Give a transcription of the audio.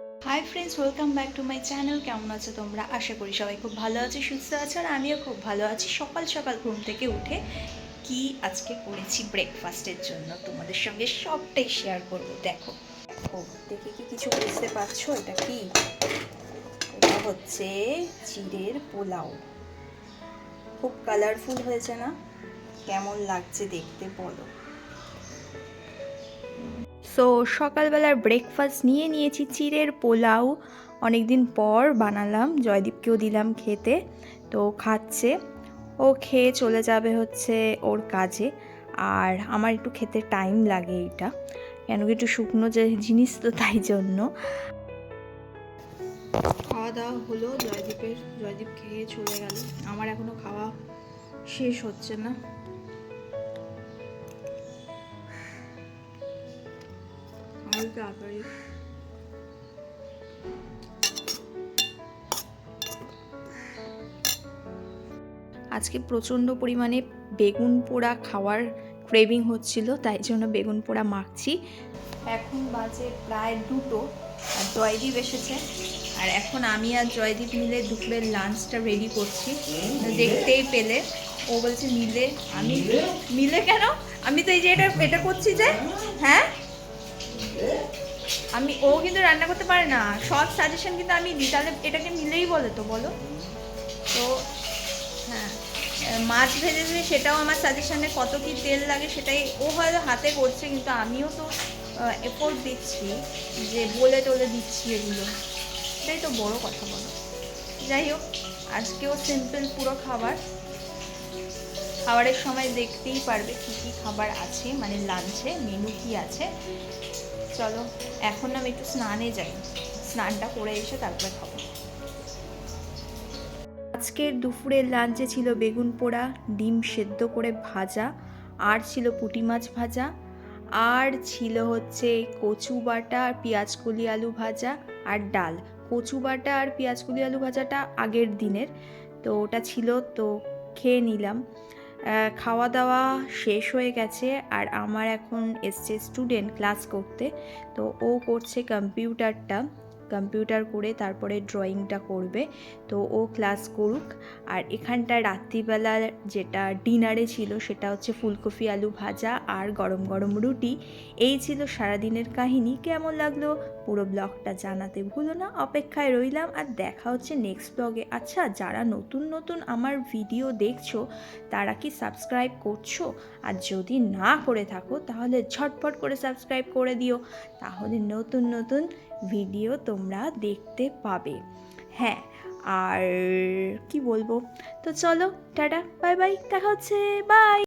Hi friends welcome back to my channel কেমন আছো তোমরা? আশা করি সবাই খুব ভালো আছে, সুস্থ আছো, আর আমিও খুব ভালো আছি। সকাল সকাল ঘুম থেকে উঠে কি আজকে করেছি ব্রেকফাস্টের জন্য তোমাদের সঙ্গে সবটাই শেয়ার করব, দেখো। দেখো দেখে কি কিছু বুঝতে পারছ? এটা কি? এটা হচ্ছে চিড়ের পোলাও। খুব কালারফুল হয়েছে না? কেমন লাগছে দেখতে বলো। সো সকালবেলার ব্রেকফাস্ট নিয়ে নিয়েছি চিড়ের পোলাও। অনেক দিন পর বানালাম, জয়দীপকেও দিলাম খেতে, তো খাচ্ছে। ও খেয়ে চলে যাবে হচ্ছে ওর কাজে, আর আমার একটু খেতে টাইম লাগে এটা কেন কি একটু শুকনো যে জিনিস তো তাই জন্য। খাওয়া দাওয়া হলো, জয়দীপের, জয়দীপ খেয়ে চলে গেল। আমার এখনও খাওয়া শেষ হচ্ছে না। আজকে প্রচণ্ড পরিমাণে বেগুন পোড়া খাওয়ার ক্রেভিং হচ্ছিল, তাই জন্য বেগুন পোড়া মাখছি। এখন বাজে প্রায় দুটো, আর জয়দীপ এসেছে। আর এখন আমি আর জয়দীপ মিলে দুপুরের লাঞ্চটা রেডি করছি। দেখতেই পেলে। ও বলছে, মিলে? আমি, মিলে কেন? আমি তো এই যে এটা এটা করছি যে হ্যাঁ? আমি, ও কিন্তু রান্না করতে পারে না। সব সাজেশন কিন্তু আমি দিই। তাহলে এটাকে মিলেই বলে তো, বলো। তো হ্যাঁ। মাছ ভেজে ভেজেছে সেটাও আমার সাজেশনে কত কি তেল লাগে সেটাই ও হয়তো হাতে করছে, কিন্তু আমিও তো এফোর্ট দিচ্ছি, যে বলে টলে দিচ্ছি এগুলো। সেটাই তো বড় কথা বলো। যাই হোক, আজকেও সিম্পল পুরো খাবার। খাবারের সময় দেখতেই পারবে কী কী খাবার আছে মানে লাঞ্চে মেনু কি আছে। চলো, এখন আমি একটু স্নানে যাই। স্নানটা করে এসে তারপরে খাব। আজকের দুপুরের লাঞ্চে ছিল বেগুন পোড়া, ডিম সেদ্ধ করে ভাজা, আর ছিল পুঁটি মাছ ভাজা, আর ছিল হচ্ছে কচু বাটা আর পেঁয়াজ কলি আলু ভাজা আর ডাল। কচু বাটা আর পেঁয়াজ কলি আলু ভাজাটা আগের দিনের, তো ওটা ছিল, তো খেয়ে নিলাম। খাওয়া দাওয়া শেষ হয়ে গেছে আর আমার এখন এসছে স্টুডেন্ট ক্লাস করতে। তো ও করছে কম্পিউটারটা কম্পিউটার করে তারপরে ড্রয়িংটা করবে। তো ও ক্লাস করুক। আর এখানটা রাত্রিবেলা যেটা ডিনারে ছিল সেটা হচ্ছে ফুলকপি আলু ভাজা আর গরম গরম রুটি। এই ছিল সারাদিনের কাহিনী। কেমন লাগল? পুরো ব্লগটা জানাতে ভুলো না। অপেক্ষায় রইলাম আর দেখা হচ্ছে নেক্সট ব্লগে আচ্ছা যারা নতুন নতুন আমার ভিডিও দেখছ, তারা কি সাবস্ক্রাইব করছ? আর যদি না করে থাকো, তাহলে ঝটপট করে সাবস্ক্রাইব করে দিও। তাহলে নতুন নতুন ভিডিও তোমরা দেখতে পাবে। হ্যাঁ আর কি বলব? তো চলো, টাটা, বাই বাই, দেখা হচ্ছে, বাই!